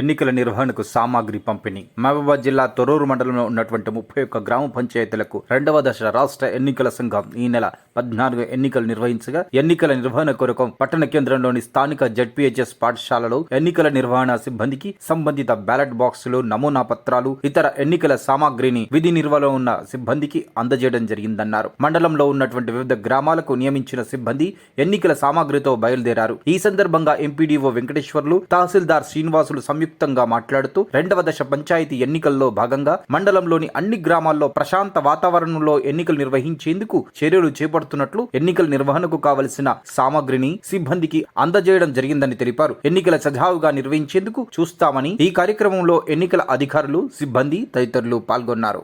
ఎన్నికల నిర్వహణకు సామాగ్రి పంపిణీ. మహబూబాద్ జిల్లా తొరూరు మండలంలో ఉన్నటువంటి ముప్పై ఒక్క గ్రామ పంచాయతీలకు రెండవ దశ రాష్ట్ర ఎన్నికల సంఘం ఈ నెల పద్నాలుగు ఎన్నికలు నిర్వహించగా ఎన్నికల నిర్వహణ కొరకు పట్టణ కేంద్రంలోని స్థానిక జడ్పీహెచ్ఎస్ పాఠశాలలో ఎన్నికల నిర్వహణ సిబ్బందికి సంబంధిత బ్యాలెట్ బాక్సులు నమూనా పత్రాలు ఇతర ఎన్నికల సామాగ్రిని విధి నిర్వహణలో ఉన్న సిబ్బందికి అందజేయడం జరిగిందన్నారు. మండలంలో ఉన్నటువంటి వివిధ గ్రామాలకు నియమించిన సిబ్బంది ఎన్నికల సామాగ్రితో బయలుదేరారు. ఈ సందర్భంగా ఎంపీడీఓ వెంకటేశ్వర్లు తహసీల్దార్ శ్రీనివాసులు సంయుక్తంగా మాట్లాడుతూ రెండవ దశ పంచాయతీ ఎన్నికల్లో భాగంగా మండలంలోని అన్ని గ్రామాల్లో ప్రశాంత వాతావరణంలో ఎన్నికలు నిర్వహించేందుకు చర్యలు చేపడుతున్నట్లు ఎన్నికల నిర్వహణకు కావలసిన సామగ్రిని సిబ్బందికి అందజేయడం జరిగిందని తెలిపారు. ఎన్నికల సజావుగా నిర్వహించేందుకు చూస్తామని ఈ కార్యక్రమంలో ఎన్నికల అధికారులు సిబ్బంది తదితరులు పాల్గొన్నారు.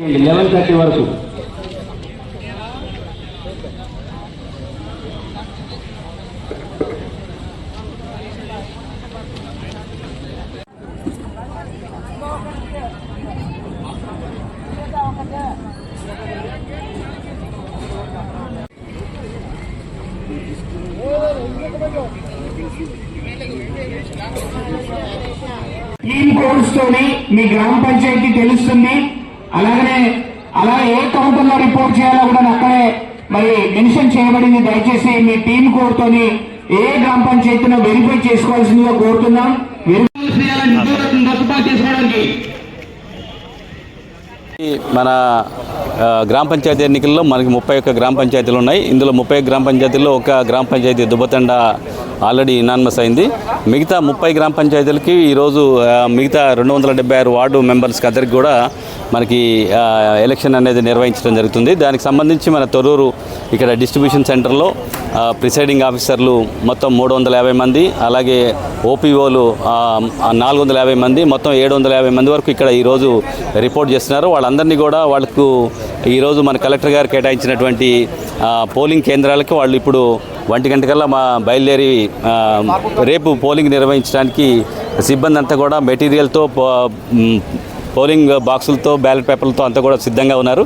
లెవెన్ థర్టీ వరకు. టీమ్ కోడ్స్ మీ గ్రామ పంచాయతీ తెలుస్తుంది. అలాగనే అలా ఏ కౌంటర్లో రిపోర్ట్ చేయాలో కూడా అక్కడే మరి మెన్షన్ చేయబడింది. దయచేసి మీ టీమ్ కోడ్ తోని ఏ గ్రామ పంచాయతీలో వెరిఫై చేసుకోవాల్సిందిగా కోరుతున్నాం. మన గ్రామ పంచాయతీ ఎన్నికల్లో మనకి ముప్పై ఒక్క గ్రామ పంచాయతీలు ఉన్నాయి. ఇందులో ముప్పై గ్రామ పంచాయతీల్లో ఒక గ్రామ పంచాయతీ దుబ్బతండ ఆల్రెడీ ఇనాన్మస్ అయింది. మిగతా ముప్పై గ్రామ పంచాయతీలకి ఈరోజు మిగతా రెండు వందల డెబ్బై ఆరు వార్డు మెంబర్స్కి అందరికి కూడా మనకి ఎలక్షన్ అనేది నిర్వహించడం జరుగుతుంది. దానికి సంబంధించి మన తొర్రూరు ఇక్కడ డిస్ట్రిబ్యూషన్ సెంటర్లో ప్రిసైడింగ్ ఆఫీసర్లు మొత్తం మూడు వందల యాభై మంది అలాగే ఓపీఓలు నాలుగు వందల యాభై మంది మొత్తం ఏడు వందల యాభై మంది వరకు ఇక్కడ ఈరోజు రిపోర్ట్ చేస్తున్నారు. వాళ్ళందరినీ కూడా వాళ్ళకు ఈరోజు మన కలెక్టర్ గారు కేటాయించినటువంటి పోలింగ్ కేంద్రాలకి వాళ్ళు ఇప్పుడు ఒంటి గంటకల్లా మా బయలుదేరి రేపు పోలింగ్ నిర్వహించడానికి సిబ్బంది అంతా కూడా మెటీరియల్తో పో- పోలింగ్ బాక్సులతో బ్యాలెట్ పేపర్లతో అంతా కూడా సిద్ధంగా ఉన్నారు.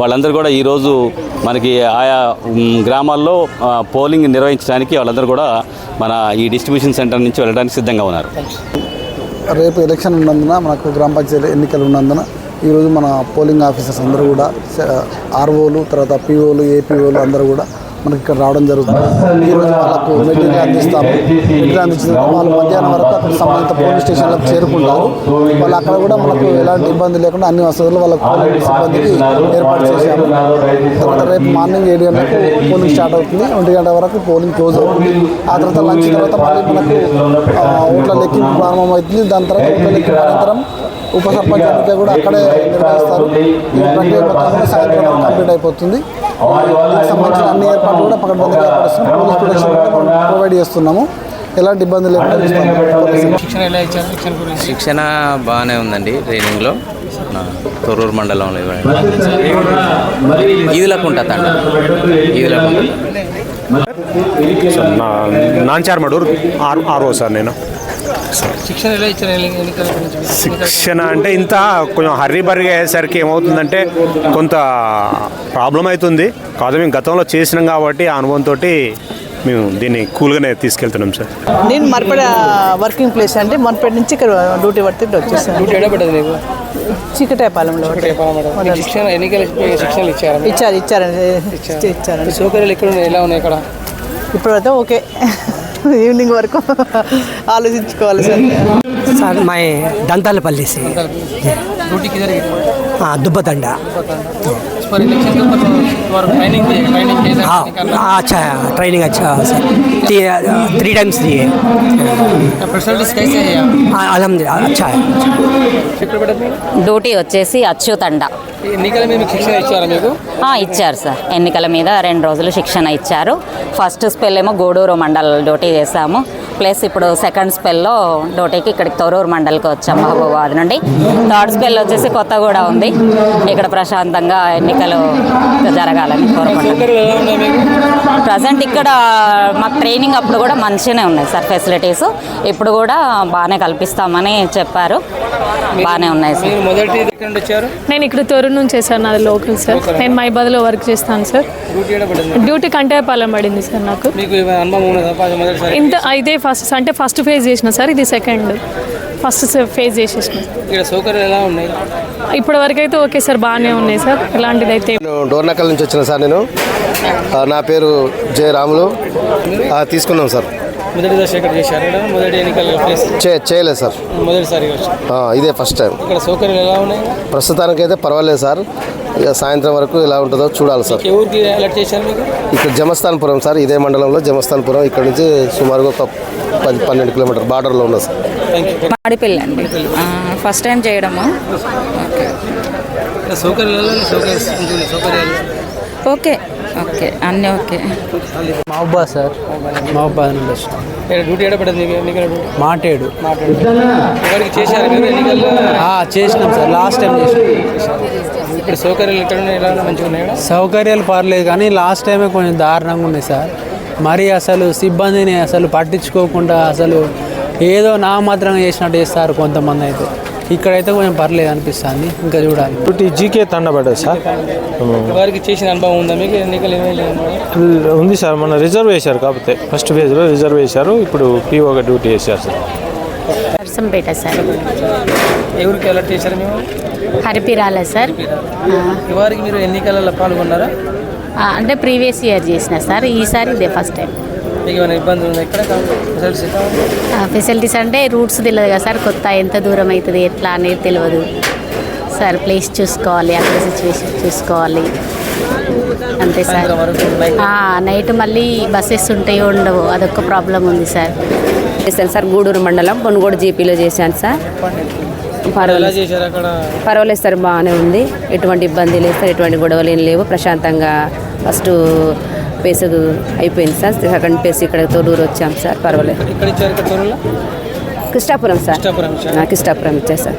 వాళ్ళందరూ కూడా ఈరోజు మనకి ఆయా గ్రామాల్లో పోలింగ్ నిర్వహించడానికి వాళ్ళందరూ కూడా మన ఈ డిస్ట్రిబ్యూషన్ సెంటర్ నుంచి వెళ్ళడానికి సిద్ధంగా ఉన్నారు. రేపు ఎలక్షన్ ఉన్నందున మనకు గ్రామ పంచాయతీ ఎన్నికలు ఉన్నందున ఈరోజు మన పోలింగ్ ఆఫీసర్స్ అందరూ కూడా ఆర్ఓలు తర్వాత పిఓలు ఏపీఓలు అందరూ కూడా మనకి ఇక్కడ రావడం జరుగుతుంది. ఈరోజు వాళ్ళకు మెటీరియల్ అందిస్తాము. మెటీరియల్ అందించిన వాళ్ళు మధ్యాహ్నం వరకు అక్కడ సంబంధిత పోలీస్ స్టేషన్లకు చేరుకుంటారు. వాళ్ళు అక్కడ కూడా మనకు ఎలాంటి ఇబ్బంది లేకుండా అన్ని వసతులు వాళ్ళకు పోలీస్ సిబ్బందికి ఏర్పాటు చేశాము. తర్వాత రేపు మార్నింగ్ ఏడు గంటలకు పోలింగ్ స్టార్ట్ అవుతుంది. ఒంటి గంట వరకు పోలింగ్ క్లోజ్ అవుతుంది. ఆ తర్వాత లంచ్ తర్వాత మళ్ళీ మనకు ఓట్ల లెక్కింపు ప్రారంభమవుతుంది. దాని తర్వాత ఓట్ల లెక్కింపు అనంతరం ఉప సర్పంచ్ ఎన్నిక కూడా అక్కడే నిర్వహిస్తారు. ఈ ప్రక్రియ మొత్తం సాయంత్రం కంప్లీట్ అయిపోతుంది. సంబంధించిన అన్ని ఏర్పాట్లు కూడా పకడ్బందీగా ఏర్పడుతున్నాం పోలీస్ ప్రొటెక్షన్ కూడా మనం ప్రొవైడ్ చేస్తున్నాము. ఎలాంటి ఇబ్బంది లేకుండా. శిక్షణ బాగానే ఉందండి ట్రైనింగ్లో. తొర్రూరు మండలంలో ఇవ్వండి. ఈదులకు ఉంటుంది అండి ఈదులకు ఉంటుంది నా నాంచార్ మడూర్ ఆర్ ఆర్ఓ సార్ నేను. శిక్షణ ఎలా ఇచ్చారు? ఎన్ని- ఎన్నికల గురించి మీకు? శిక్షణ అంటే ఇంత కొంచెం హర్రీ బర్రీ అయ్యేసరికి ఏమవుతుందంటే కొంత ప్రాబ్లం అవుతుంది. కాదు మేము గతంలో చేసినాం కాబట్టి ఆ అనుభవంతో మేము దీన్ని కూల్గానే తీసుకెళ్తున్నాం సార్. నేను మరపడ వర్కింగ్ ప్లేస్ అంటే మరపేట నుంచి ఇక్కడ డ్యూటీ పడితే ఇక్కడ వచ్చేసాను డ్యూటీ నీకు? నీకు శిక్షణ ఎన్నికల శిక్షణలు ఇచ్చారా? ఇచ్చారు ఇచ్చారండి ఇచ్చారండి సౌకర్యాలు ఉన్నాయి? ఎలా ఉన్నాయి ఇక్కడ? ఇప్పుడైతే ఓకే. ఈవినింగ్ వరకు ఆలోచించుకోవాలి సార్. సార్ మా దంతాలపల్లి డ్యూటీ దుబ్బతండ. किधर की हाँ दुब्बतंडा इस पर इलेक्शन के ऊपर तुम्हारा ट्रेनिंग दी ट्रेनिंग कैसे हाँ करना हाँ अच्छा है ट्रेनिंग अच्छा है सर थ्री टाइम्स दिए फैसिलिटीज कैसे है यहाँ हाँ अलहमदिल्ला अच्छा है ఎక్కడ పడ్డది మీకు? డ్యూటీ వచ్చేసి అచ్యుతండ ఈ ఎన్నికల మీద మీకు శిక్షణ ఇచ్చారా మీకు ఆ, ఇచ్చారు సార్ ఎన్నికల మీద రెండు రోజులు శిక్షణ ఇచ్చారు ఫస్ట్ స్పెల్ ఏమో గూడూరు మండల డ్యూటీ చేశాము ప్లస్ ఇప్పుడు సెకండ్ స్పెల్లో డ్యూటీకి ఇక్కడికి తొరూరు మండలికి వచ్చాం మహబూబాబాద్ నుండి. థర్డ్ స్పెల్ వచ్చేసి కొత్తగూడ ఉంది. ఇక్కడ ప్రశాంతంగా ఎన్నికలు జరగాలని కోరుకుంటున్నాం. ప్రజెంట్ ఇక్కడ మాకు ట్రైనింగ్ అప్పుడు కూడా మంచిగానే ఉన్నాయి సార్ ఫెసిలిటీస్ ఇప్పుడు కూడా బాగానే కల్పిస్తామని చెప్పారు. బాగానే ఉన్నాయి సార్. మీరు మొదటి ఎక్కడ నుండి వచ్చారు నేను ఇక్కడ తొరు నుంచి సార్ నాది లోకల్ సార్. నేను మైబాద్లో వర్క్ చేస్తాను సార్. డ్యూటీ డ్యూటీ కంటేపాలెం పడింది సార్ నాకు. ఇంత ఇదే ఫస్ట్ అంటే ఫస్ట్ ఫేజ్ చేసిన సార్ ఇది సెకండ్. ఫస్ట్ ఫేజ్ చేసేసిన. ఇక్కడ సౌకర్యాలు ఎలా ఉన్నాయి? ఇప్పటి వరకు అయితే ఓకే సార్ బాగానే ఉన్నాయి సార్. ఇలాంటిది అయితే నేను డోర్నకల్ నుంచి వచ్చిన సార్ నేను. ఆ, నా పేరు జయ రాములు. ఆ, తీసుకున్నాం సార్. మొదటి దశ ఎక్కడ చేశారు ఇక్కడ మొదటి ఎన్నికల ప్లేస్ చే చేయలేదు సార్. వచ్చారు ఆ, ఇదే ఫస్ట్ టైం. ఇక్కడ సౌకర్యాలు ఎలా ఉన్నాయి? ప్రస్తుతానికైతే పర్వాలేదు సార్. ఇక సాయంత్రం వరకు ఎలా ఉంటుందో చూడాలి సార్. ఇక్కడ జమస్థాన్పురం సార్ ఇదే మండలంలో జమస్థాన్పురం. ఇక్కడ నుంచి సుమారుగా ఒక పది పన్నెండు కిలోమీటర్ బార్డర్లో ఉంది సార్. మాడిపిల్లి అండి. ఫస్ట్ టైం చేయడము. ఓకే. ఓకే అన్నీ ఓకే. మహబాద్ సార్. నుండి ఇక్కడ డ్యూటీ మాటేడు. ఎవరికి చేశారు చేసినాం సార్. లాస్ట్ టైం చేసినాం. ఇక్కడ సౌకర్యాలు ఎక్కడ ఉన్నాయి? మంచిగా ఉన్నాయి? సౌకర్యాలు పర్లేదు కానీ లాస్ట్ టైమే కొంచెం దారుణంగా ఉన్నాయి సార్. మరి అసలు సిబ్బందిని అసలు పట్టించుకోకుండా అసలు ఏదో నా మాత్రం చేసినట్టు చేస్తారు కొంతమంది అయితే. ఇక్కడైతే కొంచెం పర్లేదు అనిపిస్తుంది ఇంకా చూడాలి. డ్యూటీ జీకే తండబడ్డది సార్. వారికి చేసిన అనుభవం ఉందా మీకు? ఎన్నికలు? ఉంది సార్ మన రిజర్వ్ వేశారు కాకపోతే ఫస్ట్ ఫేజ్లో రిజర్వ్ వేశారు ఇప్పుడు పీఓగా డ్యూటీ వేశారు సార్. నర్సంపేట సార్. ఊరికి అలర్ట్ చేశారు మేము హరిపిరాల సార్. వారికి మీరు ఎన్నికలలో పాల్గొన్నారా? అంటే ప్రీవియస్ ఇయర్ చేసిన సార్ ఈసారి ఇదే ఫస్ట్ టైం? ఫెసిలిటీస్ అంటే రూట్స్ తెలియదు కదా సార్ కొత్త ఎంత దూరం అవుతుంది ఎట్లా అనేది తెలియదు. సార్ ప్లేస్ చూసుకోవాలి అక్కడ సిచ్యువేషన్ చూసుకోవాలి. అంతే సార్. నైట్ మళ్ళీ బస్సెస్ ఉంటాయో ఉండవు అదొక ప్రాబ్లం ఉంది సార్. చేశాను సార్. గూడూరు మండలం పొనుగోడు జీపీలో చేశాను సార్. పర్వాలేదు. పర్వాలేదు సార్ బాగానే ఉంది. ఎటువంటి ఇబ్బంది లేదు సార్. ఎటువంటి గొడవలు ఏం లేవు. ప్రశాంతంగా ఫస్ట్ పేస్ అయిపోయింది సార్. సెకండ్ పేస్ ఇక్కడ తోడూరు వచ్చాం సార్. పర్వాలేదు. కృష్ణాపురం సార్. కృష్ణాపురం ఇచ్చా సార్.